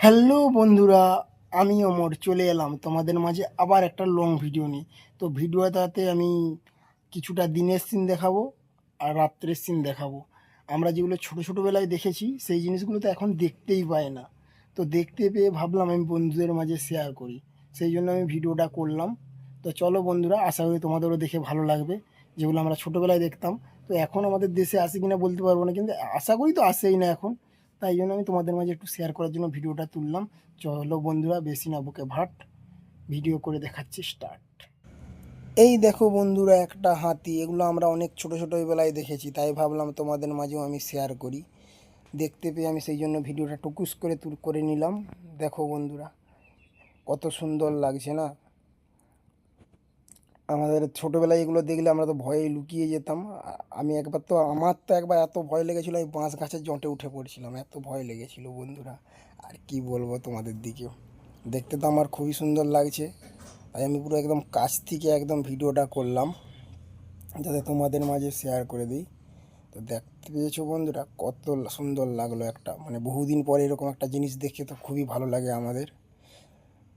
Hello বন্ধুরা, আমি অমর, চলে এলাম তোমাদের মাঝে আবার একটা লং ভিডিও নিয়ে। তো ভিডিওটাতে আমি কিছুটা দিনের সিন দেখাবো আর রাত্রের সিন দেখাবো। আমরা যেগুলো ছোটো ছোটোবেলায় দেখেছি, সেই জিনিসগুলো তো এখন দেখতেই পাই না। তো দেখতে পেয়ে ভাবলাম আমি বন্ধুদের মাঝে শেয়ার করি। সেই জন্য আমি ভিডিওটা করলাম। তো চলো বন্ধুরা, আশা করি তোমাদেরও দেখে ভালো লাগবে। যেগুলো আমরা ছোটোবেলায় দেখতাম, তো এখন আমাদের দেশে আসে কিনা বলতে পারব না, কিন্তু আশা করি তো আসেই না এখন। তাই জন্য আমি তোমাদের মাঝে একটু শেয়ার করার জন্য ভিডিওটা তুললাম। চলো বন্ধুরা, বেশি না বুকে ভাট ভিডিও করে দেখাচ্ছি স্টার্ট এই দেখো বন্ধুরা, একটা হাতি, এগুলো আমরা অনেক ছোট ছোটো বেলায় দেখেছি, তাই ভাবলাম তোমাদের মাঝেও আমি শেয়ার করি। দেখতে পেয়ে আমি সেই জন্য ভিডিওটা টুকুস করে তুল, করে নিলাম। দেখো বন্ধুরা, কত সুন্দর লাগছে না? আমাদের ছোটোবেলায় এগুলো দেখলে আমরা তো ভয়ে লুকিয়ে যেতাম। আমি একবার তো, আমার তো একবার এত ভয় লেগেছিলো, আমি বাঁশ গাছের জঁটে উঠে পড়েছিলাম। এত ভয় লেগেছিল বন্ধুরা। আর কি বলব তোমাদের দিকে দেখতে তো আমার খুবই সুন্দর লাগছে। তাই আমি পুরো একদম কাছ থেকে একদম ভিডিওটা করলাম, যাতে তোমাদের মাঝে শেয়ার করে দিই। তো দেখতে পেয়েছ বন্ধুরা, কত সুন্দর লাগল একটা মানে বহুদিন পরে এরকম একটা জিনিস দেখে তো খুবই ভালো লাগে আমাদের।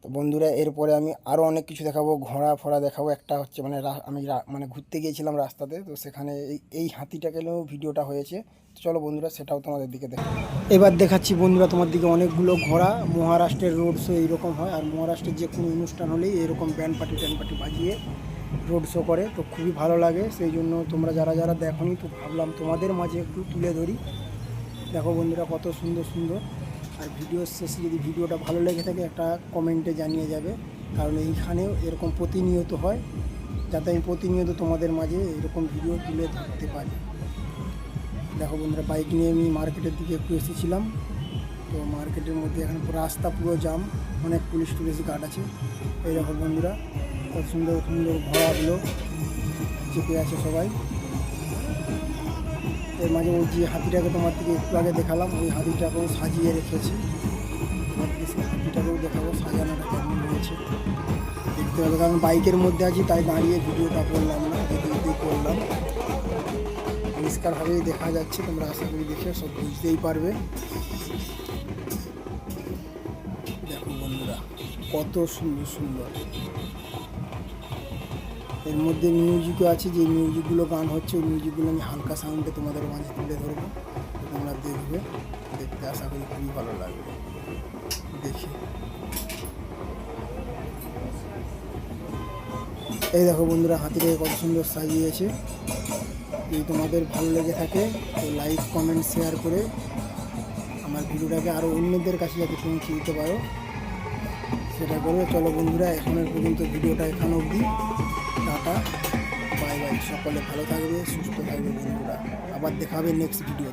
তো বন্ধুরা, এরপরে আমি আরও অনেক কিছু দেখাবো। ঘোড়া ফোড়া দেখাবো। একটা হচ্ছে মানে আমি মানে ঘুরতে গিয়েছিলাম রাস্তাতে, তো সেখানে এই এই হাতিটাকে নিয়েও ভিডিওটা হয়েছে। তো চলো বন্ধুরা, সেটাও তোমাদের দিকে দেখো এবার দেখাচ্ছি বন্ধুরা তোমার দিকে অনেকগুলো ঘোড়া। মহারাষ্ট্রের রোড শো এইরকম হয়। আর মহারাষ্ট্রের যে কোনো অনুষ্ঠান হলেই এরকম ব্যান্ড পার্টি ট্যান্ড পার্টি বাজিয়ে রোড শো করে। তো খুবই ভালো লাগে। সেই জন্য তোমরা যারা যারা দেখোনি, তো ভাবলাম তোমাদের মাঝে একটু তুলে ধরি। দেখো বন্ধুরা কত সুন্দর সুন্দর। আর ভিডিওর শেষে যদি ভিডিওটা ভালো লেগে থাকে, একটা কমেন্টে জানিয়ে যাবে। কারণ এইখানেও এরকম প্রতিনিয়ত হয়, যাতে আমি প্রতিনিয়ত তোমাদের মাঝে এরকম ভিডিও তুলে ধরতে পারি। দেখো বন্ধুরা বাইক নিয়ে আমি মার্কেটের দিকে একটু এসেছিলাম। তো মার্কেটের মধ্যে এখানে পুরো রাস্তা, পুরো জাম অনেক পুলিশ টুলিশ গার্ড আছে। এই দেখো বন্ধুরা, কত সুন্দর সুন্দর ঘোড়াগুলো চেপে আছে সবাই। এর মাঝে ওই যে হাতিটাকে তোমার দিকে একটু আগে দেখালাম। ওই হাতিটাকেও সাজিয়ে রেখেছি। তোমার দিকে সেই হাতিটাকেও দেখাবো, সাজানোটা কেমন হয়েছে। দেখতে হবে, কারণ বাইকের মধ্যে আছি, তাই দাঁড়িয়ে ভিডিওটা করলাম না যেতে করলাম। পরিষ্কারভাবেই দেখা যাচ্ছে, তোমরা আশা করি দেখে সব বুঝতেই পারবে। দেখো বন্ধুরা, কত সুন্দর সুন্দর। এর মধ্যে মিউজিকও আছে, যে মিউজিকগুলো গান হচ্ছে, ওই মিউজিকগুলো আমি হালকা সাউন্ডে তোমাদের মাঝে তুলে ধরবো। তোমরা দেখবে, দেখতে আশা করি খুবই ভালো লাগবে। দেখি। এই দেখো বন্ধুরা হাতিটাকে কত সুন্দর সাজিয়েছে। যদি তোমাদের ভালো লেগে থাকে, তো লাইক কমেন্ট শেয়ার করে আমার ভিডিওটাকে আরও অন্যদের কাছে যাতে পৌঁছে দিতে পারো। সেটা করবে। চলো বন্ধুরা, এখনের পর্যন্ত ভিডিওটা এখানে অবধি। সকলে ভালো থাকবে সুস্থ থাকবে বন্ধুরা। আবার দেখাবে নেক্সট ভিডিও